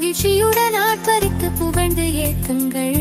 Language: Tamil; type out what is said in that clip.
மகிழ்ச்சியுடன் ஆட்பறித்து புகழ்ந்து ஏத்துங்கள்.